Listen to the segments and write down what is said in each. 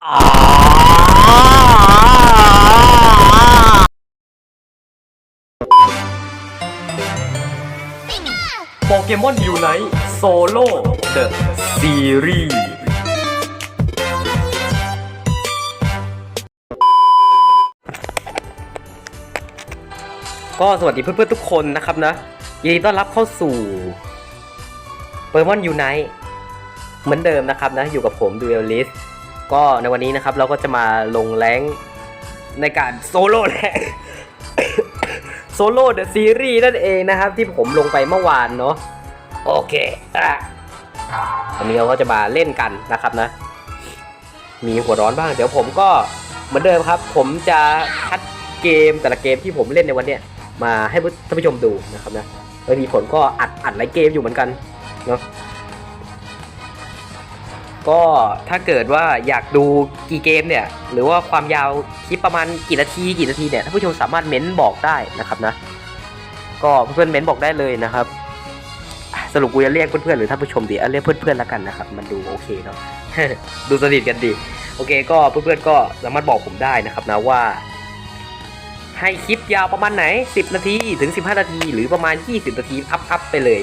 โปเกมอนยูไนท์โซโล่เดอะซีรีส์ก็สวัสดีเพื่อนๆทุกคนนะครับนะ ยินดีต้อนรับเข้าสู่โปเกมอนยูไนท์เหมือนเดิมนะครับนะ อยู่กับผมดูเอลลิส ก็ในวันนี้นะครับเราก็จะมาลงแรงในการโซโล่แหละโซโล่เดอะซีรีส์นั่นเองนะครับ ที่ผมลงไปเมื่อวานเนาะโอเคอะวันนี้เราก็จะมาเล่นกันนะครับนะ มีหัวร้อนบ้าง เดี๋ยวผมก็เหมือนเดิมครับ ผมจะคัดเกมแต่ละเกมที่ผมเล่นในวันเนี้ยมาให้ท่านผู้ชมดูนะครับนะบางทีผลก็อัดอัดหลายเกมอยู่เหมือนกันเนาะ ก็ถ้าเกิดว่าอยากดูกี่เกมเนี่ย หรือว่าความยาวคลิปประมาณกี่นาทีกี่นาทีเนี่ยท่านผู้ชมสามารถเม้นบอกได้นะครับนะ ก็เพื่อนๆเม้นบอกได้เลยนะครับ สรุปกูจะเรียกเพื่อนๆหรือท่านผู้ชมดีอะเรียกเพื่อนๆแล้วกันนะครับ มันดูโอเคเนาะดูสนิทกันดี โอเคก็เพื่อนๆก็สามารถบอกผมได้นะครับนะว่า ให้คลิปยาวประมาณไหน 10 นาทีถึง 15 นาที หรือประมาณ 20 นาทีอัพๆไปเลย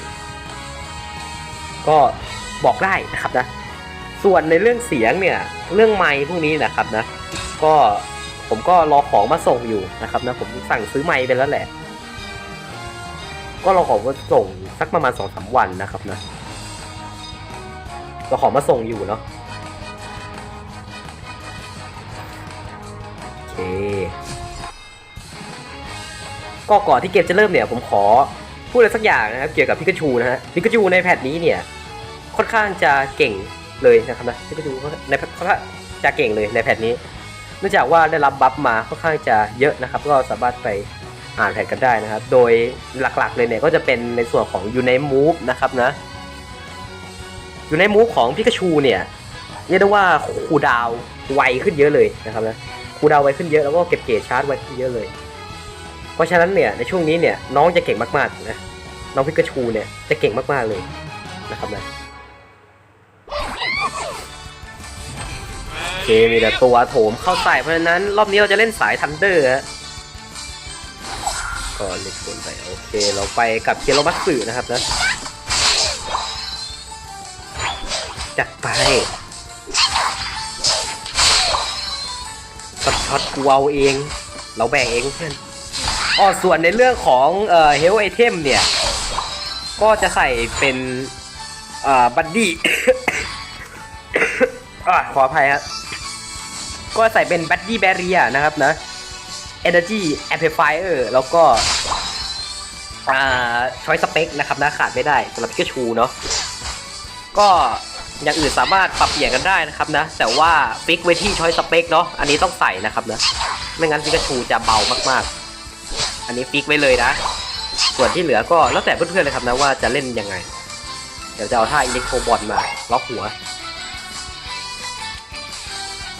ก็บอกได้นะครับนะ ส่วนในเรื่องเสียงเนี่ยเรื่องไมค์พวกนี้นะครับนะ ก็ผมก็รอของมาส่งอยู่นะครับนะผมสั่งซื้อไมค์ไปแล้วแหละ ก็รอของมาส่งสักประมาณสองสามวันนะครับนะรอของมาส่งอยู่เนาะโอเคก็ก่อนที่เกมจะเริ่มเนี่ยผมขอพูดอะไรสักอย่างนะครับเกี่ยวกับพิกาชูนะฮะพิกาชูในแพทนี้เนี่ยค่อนข้างจะเก่ง เลยนะครับนะพิกาชูในค่อนข้างจะเก่งเลยในแพทนี้เนื่องจากว่าได้รับบัฟมาค่อนข้างจะเยอะนะครับ ก็สามารถไปอ่านแผนกันได้นะครับ โดยหลักๆเลยเนี่ยก็จะเป็นในส่วนของยูไนมูฟนะครับนะยูไนมูฟของพิกาชูเนี่ยเรียกได้ว่าคูดาวไวขึ้นเยอะเลยนะครับนะคูดาวไวขึ้นเยอะแล้วก็เก็บเกรชาร์จไวขึ้นเยอะเลย เพราะฉะนั้นเนี่ยในช่วงนี้เนี่ยน้องจะเก่งมากๆนะน้องพิกาชูเนี่ยจะเก่งมากๆเลยนะครับนะ เคมีแต่ตัวโถมเข้าใส่เพราะฉะนั้น รอบนี้เราจะเล่นสายทันเดอร์ก็เล็กคนไปโอเค เราไปกับเคียโรมัตสึนะครับนะ จัดไปช็อตช็อตกูเอาเอง เราแบ่งเองเพื่อนอ๋อส่วนในเรื่องของเอ่อเฮลไอเทมเนี่ย ก็จะใส่เป็นอ่าบัดดี้ขออภัยครับ ก็ใส่เป็นแบัดดี้แบเรียนะครับนะ Energy Amplifier แล้วก็อ่าชอยสเปคนะครับนะขาดไม่ได้สำหรับพิกาชูเนาะก็อย่างอื่นสามารถปรับเปลี่ยนกันได้นะครับนะ แต่ว่าฟิกไว้ที่ชอยสเปคเนาะอันนี้ต้องใส่นะครับนะไม่งั้นพิกาชูจะเบามากๆ อันนี้ฟิกไว้เลยนะ ส่วนที่เหลือก็แล้วแต่เพื่อนๆเลยครับนะว่าจะเล่นยังไง เดี๋ยวจะเอาท่าอิเล็กโทรบอลมาล็อกหัว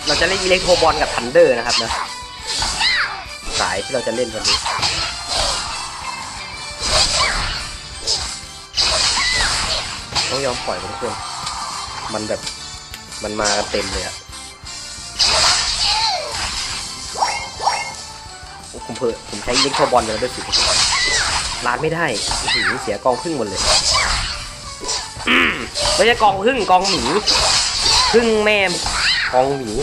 เราจะเล่นอิเล็กโทรบอลกับทันเดอร์นะครับนะสายที่เราจะเล่นวันนี้ต้องยอมปล่อยมันทุกคนมันแบบมันมากันเต็มเลยอะโอ้ผมเพอผมใช้ยิงเข้าบอลเลยด้วยสิลานไม่ได้โอ้โหเสียกองพึ่งหมดเลยไม่ใช่กองพึ่งกองหมีพึ่งแม่ กองหมี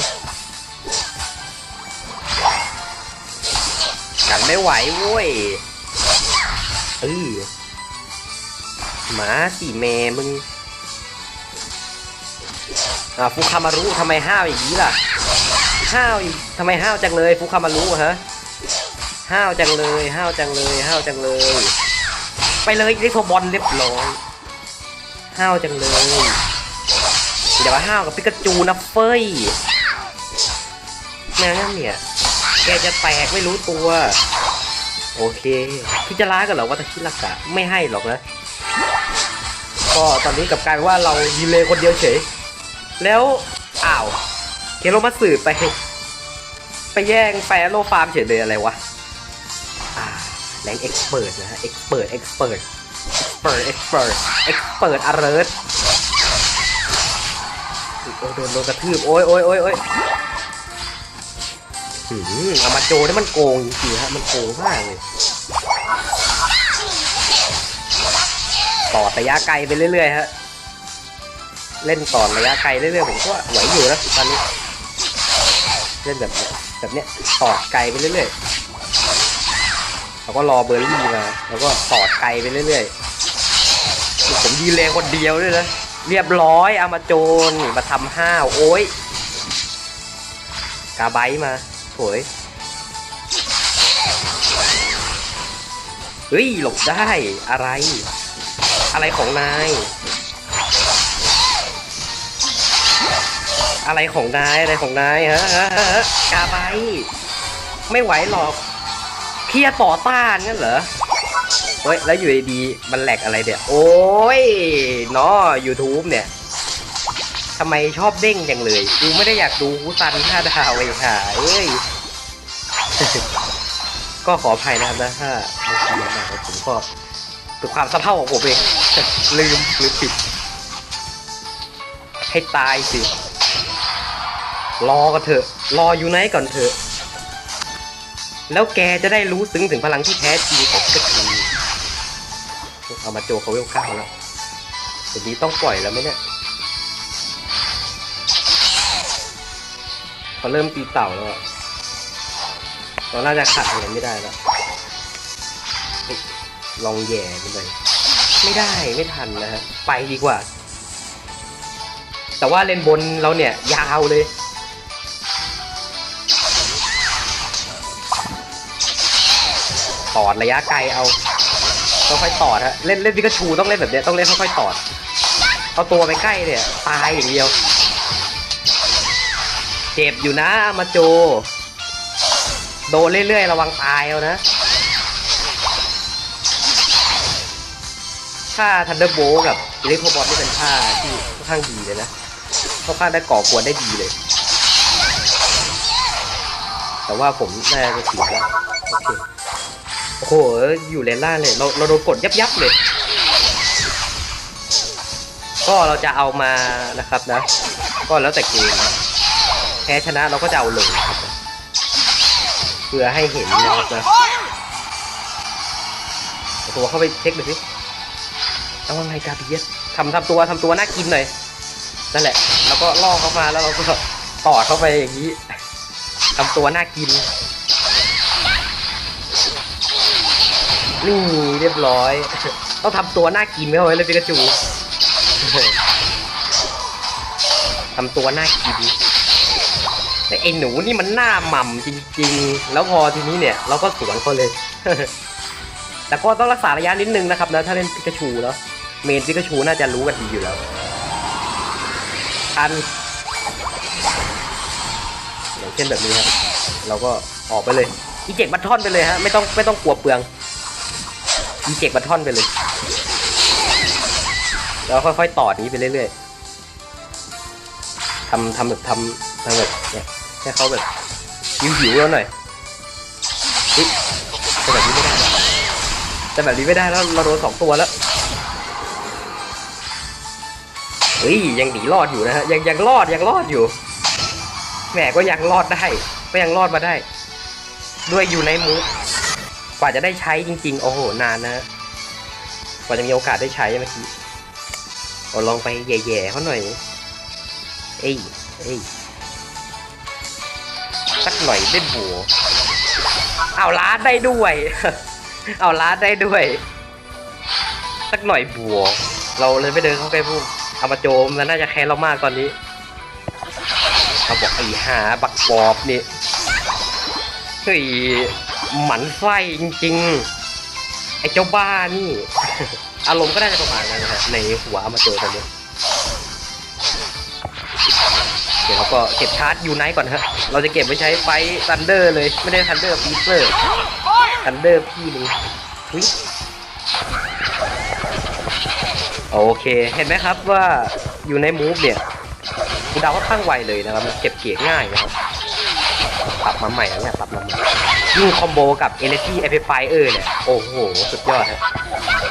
กันไม่ไหวเว้ยเออหมาสี่แม่มึงอ่าฟูคามารุทำไมห้าวอย่างนี้ล่ะห้าวทำไมห้าวจังเลยฟูคามารุฮะห้าวจังเลยห้าวจังเลยห้าวจังเลย ไปเลยเรียกโทบอลเรียบร้อยห้าวจังเลย เดี๋ยวมาห้าวกับปิกาจูนะเฟ้ยแม่งั้นเนี่ย แกจะแตกไม่รู้ตัว โอเคพี่จะร้ายกันเหรอว่าตาชิรักะไม่ให้หรอกนะก็ตอนนี้กับกลายเป็นว่าเรายืนเลยคนเดียวเฉย แล้วอ้าวเคโรมาสืบไป ไปแย่งแฟโลฟาร์มเฉยเลยอะไรวะแรงเอ็กซ์เปิดนะฮะเอ็กซ์เปิดเอ็กซ์เปิดเอ็กซ์เปิดเอ็กซ์เปิดเอ็กซ์เปิดอเลิร์ อ้โดนโดนกระทืบโอ้ยโอ้ยโอ้ยโอ้ยหืมเอามาโจนี่มันโกงจริงๆฮะ มันโกงมากเลย ต่อระยะไกลไปเรื่อยๆฮะ เล่นต่อระยะไกลเรื่อยๆผมก็ไหวอยู่นะตอนนี้ เล่นแบบแบบเนี้ยต่อไกลไปเรื่อยๆแล้วก็รอเบอร์รี่มา แล้วก็ต่อไกลไปเรื่อยๆ ผมยืนเลงคนเดียวด้วยนะ เรียบร้อยเอามาโจรมาทำห้าวโอ้ยกาไบมาสวยเฮ้ยหลบได้อะไร อะไรของนาย อะไรของนายอะไรของนายฮะฮะฮะฮะกาไบไม่ไหวหรอกเพียต่อต้านงั้นเหรอ เฮ้ย แล้วอยู่ดีๆมันแหลกอะไรเนี่ย โอ้ยเนาะ YouTube เนี่ยทำไมชอบเด้งจังเลย กูไม่ได้อยากดูกูซันห้าดาวเลยค่ะเอ้ย ก็ขออภัยนะครับนะถ้าบางทีมาผมก็เป็นความสะเพร่าของผมเอง ลืมลืมปิด ให้ตายสิ รอกันเถอะ รออยู่ไหนก่อนเถอะ แล้วแกจะได้รู้ซึ้งถึงพลังที่แท้จริงของกระทิง เอามาโจเขาเวลเก้าแล้วเดี๋ยวนี้ต้องปล่อยแล้วไหมเนี่ยเขาเริ่มตีเต่าแล้วอะเราน่าจะขัดอะไรไม่ได้แล้วลองแย่กันเลยไม่ได้ไม่ทันนะฮะไปดีกว่า แต่ว่าเลนบนเราเนี่ย ยาวเลยตอดระยะไกลเอา ค่อยตอดฮะเล่นเล่นพิกาชูต้องเล่นแบบเนี้ยต้องเล่นค่อยๆตอดเอาตัวไปใกล้เนี่ยตายอย่างเดียว เจ็บอยู่นะมาโจ โดนเรื่อยๆระวังตายเอานะถ้าทันเดอร์โบกับอิเล็กโทรบอลนี่เป็นท่าที่ค่อนข้างดีเลยนะค่อนข้างได้ก่อกวนได้ดีเลย แต่ว่าผมน่าจะเสียแล้วโอเค โอ้โห อยู่เลนล่างเลย เราเราโดนกดยับยับเลย ก็เราจะเอามานะครับนะ ก็แล้วแต่เกมแพ้ชนะเราก็จะเอาลงครับเพื่อให้เห็นนะครับนะเอาตัวเข้าไปเช็คดูสิเอาว่าไงกาเบียสทำทำตัวทำตัวน่ากินหน่อยนั่นแหละ แล้วก็ล่อเข้ามาแล้วเราก็ต่อเข้าไปอย่างนี้ทำตัวน่ากิน นี่เรียบร้อย ต้องทำตัวน่ากินไม่เอาไว้เลยปิกาจูทำตัวน่ากินแต่ไอ้หนูนี่มันหน้าหม่ำจริง ๆ แล้วพอทีนี้เนี่ย เราก็สวนเขาเลย แต่ก็ต้องรักษาระยะนิดนึงนะครับนะถ้าเล่นปิกาชูแล้วเมนปิกาชูน่าจะรู้กันดีอยู่แล้วทันอย่างเช่นแบบนี้ครับเราก็ออกไปเลยอีเจ็กบัตทอนไปเลยฮะไม่ต้องไม่ต้องกลัวเปลือง อีเจกบัตทอนไปเลย แล้วค่อยๆต่อนี้ไปเรื่อยๆทำทำแบบทำทำแบบเนี่ยให้เขาแบบหิวหิวๆแล้วหน่อยเฮ้ยแต่แบบนี้ไม่ได้แล้วแต่แบบนี้ไม่ได้แล้วเราโดนสองตัวแล้วเฮ้ยยังหนีรอดอยู่นะฮะยังยังรอดยังรอดอยู่แหมก็ยังรอดได้ ก็ยังรอดมาได้ ด้วยอยู่ในมูฟ กว่าจะได้ใช้จริง ๆ โอ้โห นานนะ กว่าจะมีโอกาสได้ใช้เมื่อกี้เอาลองไปแย่ๆเขาหน่อย เอ้ยเอ้ยสักหน่อยได้บัวเอาล้าดได้ด้วย เอาล้าดได้ด้วย สักหน่อยบัว เราเลยไม่เดินเข้าใกล้พุ่มเอามาโจมแล้วน่าจะแค้นเรามากตอนนี้เขาบอกไอ้หาบักปอบนี่เฮ้ย หมันไส้จริงๆ ไอ้เจ้าบ้านี่ อารมณ์ก็น่าจะประมาณนั้นนะฮะในหัวมาเจอตอนนี้เดี๋ยวเราก็เก็บชาร์จยูไนท์ก่อนฮะ เราจะเก็บไว้ใช้ไฟซันเดอร์เลย ไม่ได้ซันเดอร์ฟีเซอร์ซันเดอร์พี่มึงอุ๊ยโอเค เห็นไหมครับว่าอยู่ในมูฟเนี่ยกูดาว่าข้างไวเลยนะครับ เก็บเกียร์ง่ายนะครับปรับมาใหม่แล้วเนี่ยปรับมาใหม่ ยิ่งคอมโบกับ Energy Amplifier เนี่ย โอ้โห สุดยอดครับ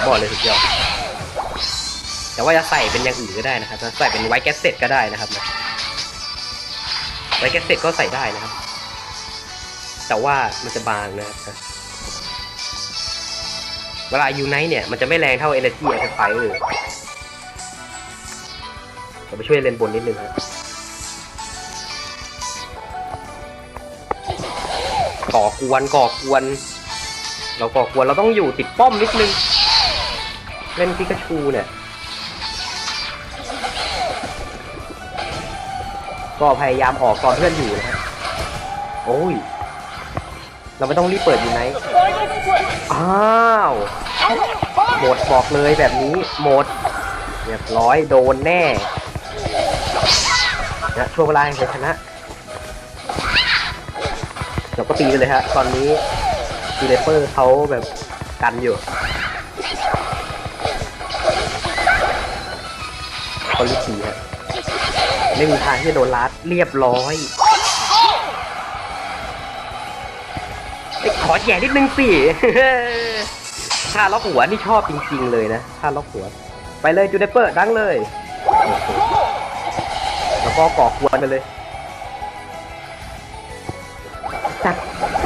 บอกเลยสุดยอด แต่ว่าจะใส่เป็นอย่างอื่นก็ได้นะครับจะใส่เป็นไวแกสเซ็ตก็ได้นะครับนะไว้แกสเซ็ตก็ใส่ได้นะครับ แต่ว่ามันจะบางนะครับเวลายูไนเนี่ย มันจะไม่แรงเท่า Energy a t t a c เลยเราไปช่วยเลนบนนิดนึงครับ ก่อกวนก่อกวน เราก่อกวนเราต้องอยู่ติดป้อมนิดนึง เล่นพิกาชูเนี่ย ก็พยายามออกตอนเพื่อนอยู่นะฮะโอ้ย เราไม่ต้องรีบเปิดอยู่ไหนอ้าวหมดบอกเลยแบบนี้หมดเรียบร้อยโดนแน่นะช่วงเวลาแห่งชัยชนะ เราก็ตีไปเลยฮะ ตอนนี้ดีเลเปอร์เขาแบบกันอยู่เขาลิตีฮะไม่มีทางที่จะโดนลัดเรียบร้อยเอ้ขอแย่นิดนึงสิท่าล็อกหัวนี่ชอบจริง ๆ เลยนะท่าล็อกหัว ไปเลยจูเดเปอร์ดังเลย แล้วก็ก่อกวนไปเลย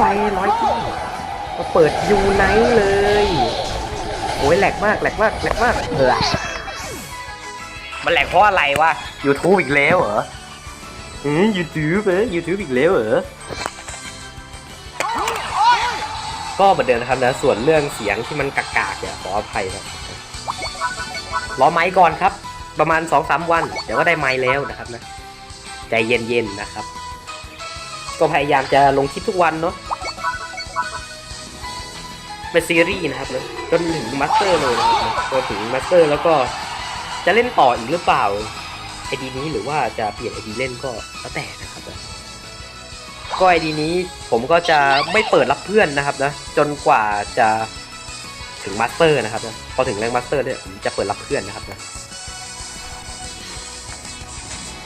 ไฟร้อยที่ก็เปิดยูไนท์เลย โอ้ยแหลกมากแหลกมากแหลกมากเออมันแหลกเพราะอะไรวะ YouTube อีกแล้วเหรออืม YouTube เหรอ YouTube อีกแล้วเหรอก็เหมือนเดิมนะครับนะส่วนเรื่องเสียงที่มันกากๆเนี่ยขออภัยครับรอไม้ก่อนครับ ประมาณ2-3วัน เดี๋ยวก็ได้ไม้แล้วนะครับนะ ใจเย็นๆนะครับ ก็พยายามจะลงคลิปทุกวันเนาะเป็นซีรีส์นะครับนะจนถึงมาสเตอร์เลยนะครับจนถึงมาสเตอร์แล้วก็จะเล่นต่ออีกหรือเปล่าไอดีนี้หรือว่าจะเปลี่ยนไอดีเล่นก็แล้วแต่นะครับนะก็ไอดีนี้ผมก็จะไม่เปิดรับเพื่อนนะครับนะจนกว่าจะถึงมาสเตอร์นะครับนะพอถึงแรงมาสเตอร์เนี่ยผมจะเปิดรับเพื่อนนะครับนะ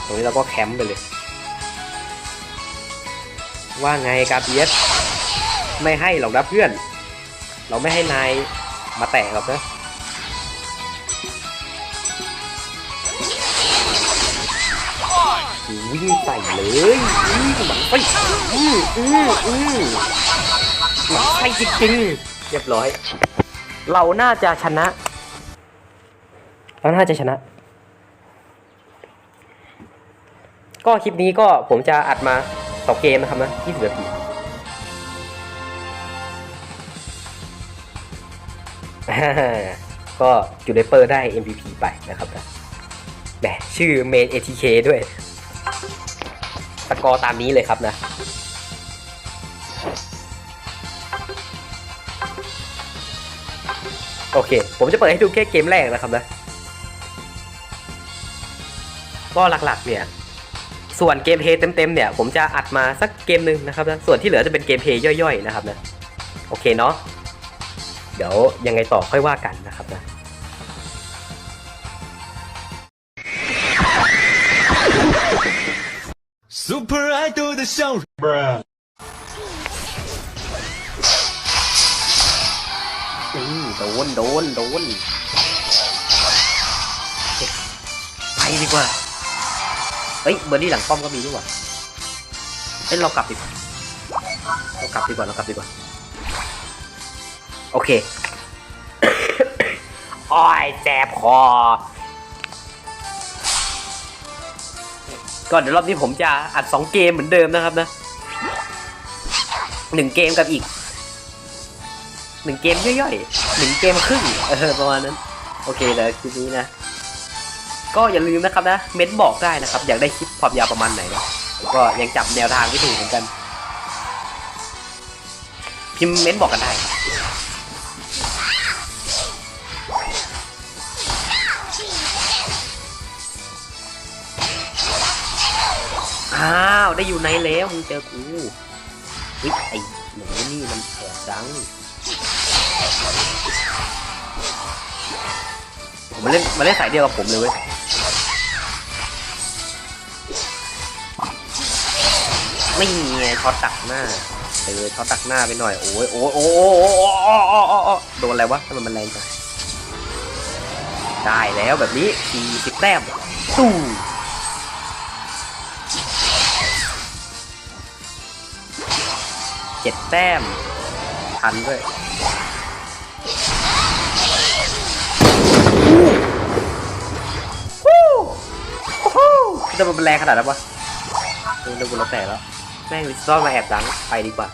ตรงนี้เราก็แคมป์ไปเลย ว่าไงกาเบียสไม่ให้หรอกนะเพื่อน เราไม่ให้นายมาแตะหรอกนะวิ่งใส่เลยอืมหมันไส้อืมอืมอืมหมันไส้จริงๆเรียบร้อย เราน่าจะชนะ เราน่าจะชนะ ก็คลิปนี้ก็ผมจะอัดมา สอเกมนะครับนะ 20 นาทีก็จูเลเปอร์ได้ MVP ไปนะครับนะแหมชื่อเมน ATK ด้วย สกอร์ตามนี้เลยครับนะโอเค ผมจะเปิดให้ดูแค่เกมแรกนะครับนะ ก็หลักๆเนี่ย ส่วนเกมเพย์เต็มๆเนี่ยผมจะอัดมาสักเกมหนึ่งนะครับนะส่วนที่เหลือจะเป็นเกมเพย์ย่อยๆนะครับนะโอเคเนาะเดี๋ยวยังไงต่อค่อยว่ากันนะครับนะซูเปอร์ไอดอลเดอโดนโดนโดนไปดีกว่า เฮ้ยเบอร์รี่หลังป้อมก็มีด้วยว่ะเอ้ยเรากลับดีกว่าเรากลับดีกว่าเรากลับดีกว่า โอเคอ้อยแสบคอ ก็เดี๋ยวรอบนี้ผมจะอัดสองเกมเหมือนเดิมนะครับนะหนึ่งเกมกับอีกหนึ่งเกมย่อยๆหนึ่งเกมครึ่งเออประมาณนั้น โอเคเลยคลิปนี้นะ ก็อย่าลืมนะครับนะ เม้นบอกได้นะครับ อยากได้คลิปความยาวประมาณไหนนะก็ยังจับแนวทางไม่ถูกเหมือนกัน พิมพ์เม้นบอกกันได้ อ้าว ได้อยู่ไหนแล้วมึงเจอกูเฮ้ยไอ้หนูนี่มันแอบดัง มาเล่นมาเล่นสายเดียวกับผมเลยเว้ยไม่มีช็อตตักหน้าเออช็อตตักหน้าไปหน่อยโอ้ยโอ้โอ้โอ้โอ้โโอ้โโดนอะไรวะทำไมมันแรงจังได้แล้วแบบนี้สี่สิบแต้มตู้เจ็ดแต้มทันด้วย ฮู้จะมันแรงขนาดนั้นปะเออเรื่องบนรถแต่แล้ว แม่งวิสตอร์มาแอบดังไปดีกว่า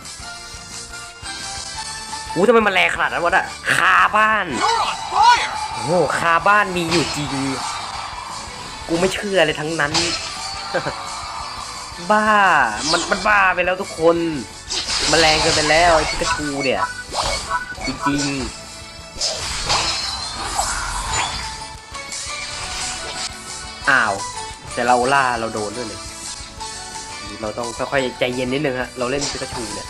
อู้ทำไมมันแรงขนาดนั้นวะน่ะคาบ้าน โอ้โหคาบ้านมีอยู่จริง กูไม่เชื่อเลยทั้งนั้น บ้า มันมันบ้าไปแล้วทุกคนมันแรงเกินไปแล้วไอ้พิกาชูเนี่ย จริงๆ อ้าว แต่เราล่าเราโดนด้วยเลยเราต้องค่อยๆใจเย็นนิดนึงฮะเราเล่นพิกาชูเนี่ย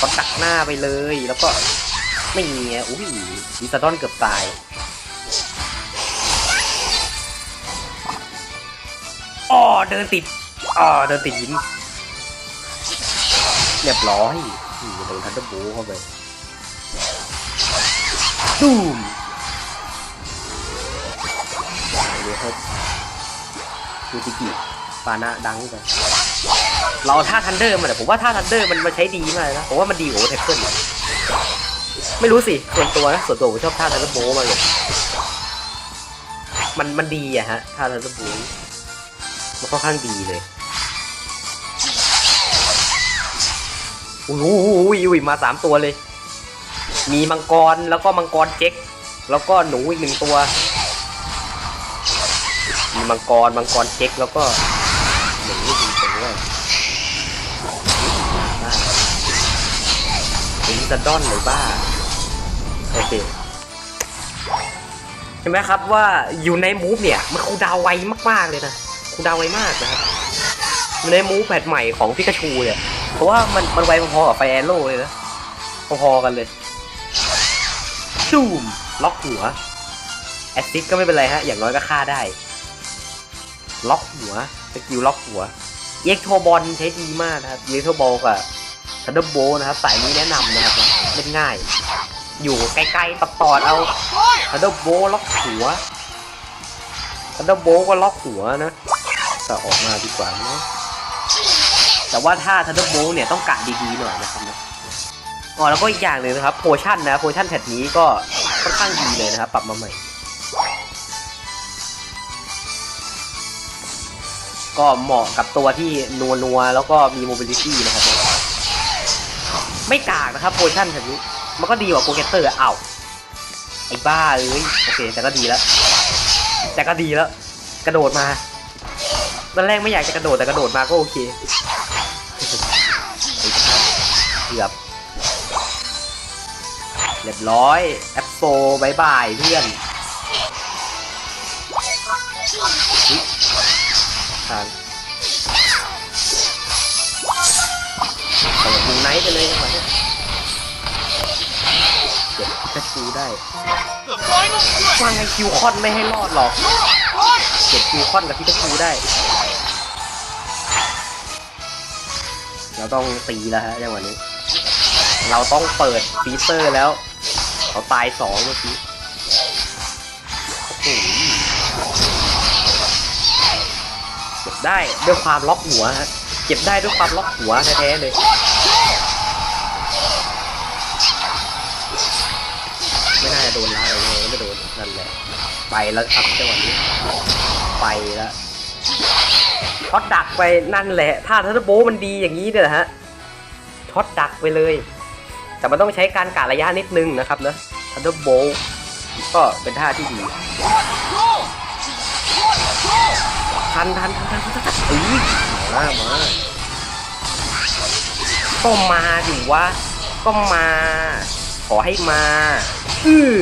ก็ตักหน้าไปเลยแล้วก็ไม่เงี้ยอุ้ยดิสตอนเกือบตายอ๋อเดินติดอ๋อเดินติดหินเรียบร้อยโดนทันเดอร์โบว์เข้าไปตูมเดี๋ยวให้ ดูจิกิปานะดังไปเราท่าทันเดอร์มาแต่ผมว่าท่าทันเดอร์มันมาใช้ดีมากเลยนะผมว่ามันดีกว่าเทคเกิลไม่รู้สิส่วนตัวนะส่วนตัวผมชอบท่าทันเดอร์โบมากเลยมันมันดีอะฮะท่าทันเดอร์โบมันค่อนข้างดีเลยโอ้โหอุ้ยมาสามตัวเลย มีมังกรแล้วก็มังกรเจ๊กแล้วก็หนูอีกหนึ่งตัว มังกรมังกรเจ๊กแล้วก็หนูอีกหนึ่งตัวบ้าเป็นจะดอนเลยบ้าโอเคใช่ไหมครับว่าอยู่ในมูฟเนี่ยมันคูดาวไวมากๆเลยนะคูดาวไวมากนะครับอยู่ในมูฟแพทใหม่ของพิกาชูเนี่ยเพราะว่ามันมันไวพอๆกับไฟแอนโร่เลยนะพอๆกันเลยจูมล็อกหัวแอสซิสก็ไม่เป็นไรฮะ อย่างน้อยก็ฆ่าได้ ล็อกหัวสกิลล็อกหัวเอ็กโทบอลใช้ดีมากนะครับเอ็กโทบอลกับทันเดอร์โบนะครับสายนี้แนะนำนะครับเล่นง่าย อยู่ไกลๆตัดตอดเอาทันเดอร์โบล็อกหัวทันเดอร์โบก็ล็อกหัวนะก็ออกมาดีกว่านะแต่ว่าถ้าทันเดอร์โบเนี่ยต้องกะดีๆหน่อยนะครับนะอ๋อแล้วก็อีกอย่างหนึ่งนะครับโพชั่นนะโพชั่นแพทนี้ก็ค่อนข้างดีเลยนะครับ ปรับมาใหม่ ก็เหมาะกับตัวที่นัวนัวแล้วก็มีโมบิลิตี้นะครับ ไม่กากนะครับโพชั่นแพทนี้ มันก็ดีกว่าโปรเกตเตอร์อ้าวไอ้บ้าเอ้ยโอเคแต่ก็ดีแล้ว แต่ก็ดีแล้ว กระโดดมาตอนแรกไม่อยากจะกระโดดแต่กระโดดมาก็โอเคไอ้ข้าเกือบเรียบร้อยแอปโซบายบายเพื่อน ทางเปิดมูไนท์ไปเลยจังหวะเนี้ยเก็บแค่ชูได้ว่าไงคิวคอนไม่ให้รอดหรอกเก็บคิวคอนกับพิกาชูได้เราต้องตีแล้วฮะจังหวะนี้ เราต้องเปิดฟีเซอร์แล้ว เขาตายสองเมื่อกี้ ได้ด้วยความล็อกหัวฮะเก็บได้ด้วยความล็อกหัวแท้ๆเลยไม่น่าจะโดนล้าเลยไม่โดนนั่นแหละไปแล้วครับจังหวะนี้ ไปแล้วช็อตดักไปนั่นแหละ ถ้าทัตโบมันดีอย่างนี้เนี่ยนะฮะช็อตดักไปเลย แต่มันต้องใช้การกะระยะนิดนึงนะครับนะทัตโบก็เป็นท่าที่ดี ทันทันทันทันทันทันเอ้ยมามาก็มาดิวะก็มา ขอให้มาอือ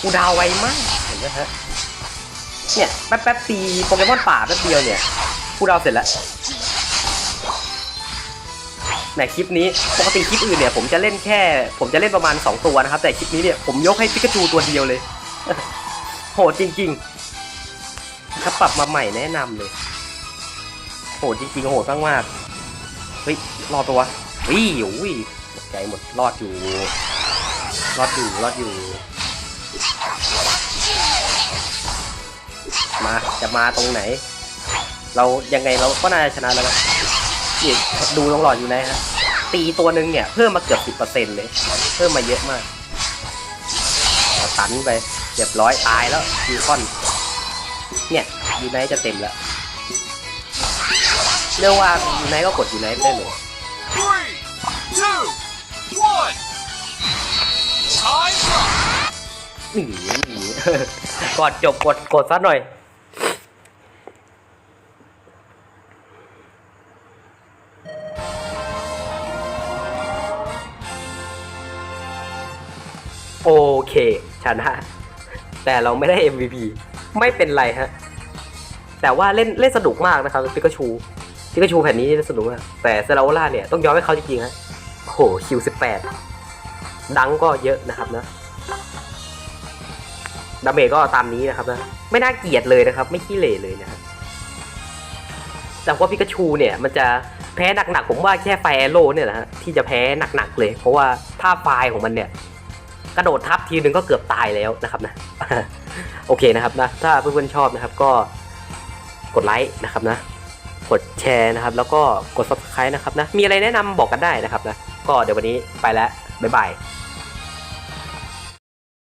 กูดาวไวมากเห็นไหมฮะเนี่ยแป๊บแป๊บตีโปเกมอนป่าแป๊บเดียวเนี่ยกูดาวเสร็จแล้วในคลิปนี้ปกติคลิปอื่นเนี่ยผมจะเล่นแค่ ผมจะเล่นประมาณ 2 ตัวนะครับ แต่คลิปนี้เนี่ยผมยกให้ปิกาจูตัวเดียวเลย โหดจริง ๆ ถ้าปรับมาใหม่แนะนำเลย โหดจริงๆโหดมากๆเฮ้ย รอตัววิ่งอุ้ยตกใจหมด รอดอยู่ รอดอยู่ รอดอยู่ มา จะมาตรงไหน เรายังไงเราก็น่าจะชนะแล้วนะนี่ดูลงหลอดอยู่ไหนฮะ ตีตัวหนึ่งเนี่ย เพิ่มมาเกือบสิบเปอร์เซ็นเลย เพิ่มมาเยอะมากตันไปเรียบร้อยตายแล้วยูคอน เนี่ย ยูไนท์จะเต็มแล้วเรียกว่ายูไนท์ก็กดยูไนท์ได้เลย Three, two, one. Time up. หนีหนีก่อนจบกดกดซะหน่อย โอเคชนะแต่เราไม่ได้ MVP ไม่เป็นไรฮะ แต่ว่าเล่นเล่นสนุกมากนะครับปิกาชูปิกาชูแผ่นนี้เล่นสนุกมากแต่เซราโอล่าเนี่ยต้องยอมให้เขาจริงๆฮะโอ้โหคิวสิบแปดดังก็เยอะนะครับนะดาเมจก็ตามนี้นะครับนะไม่น่าเกลียดเลยนะครับ ไม่ขี้เหร่เลยนะครับแต่ว่าพิกาชูเนี่ยมันจะแพ้หนักๆผมว่าแค่ไฟแอโร่เนี่ยนะฮะที่จะแพ้หนักๆเลย เพราะว่าท่าไฟของมันเนี่ยกระโดดทับทีนึงก็เกือบตายแล้วนะครับนะ โอเคนะครับนะ ถ้าเพื่อนๆชอบนะครับก็ กดไลค์นะครับนะ กดแชร์นะครับ แล้วก็กด subscribe นะครับนะ มีอะไรแนะนำบอกกันได้นะครับนะ ก็เดี๋ยววันนี้ไปแล้ว บ๊ายบาย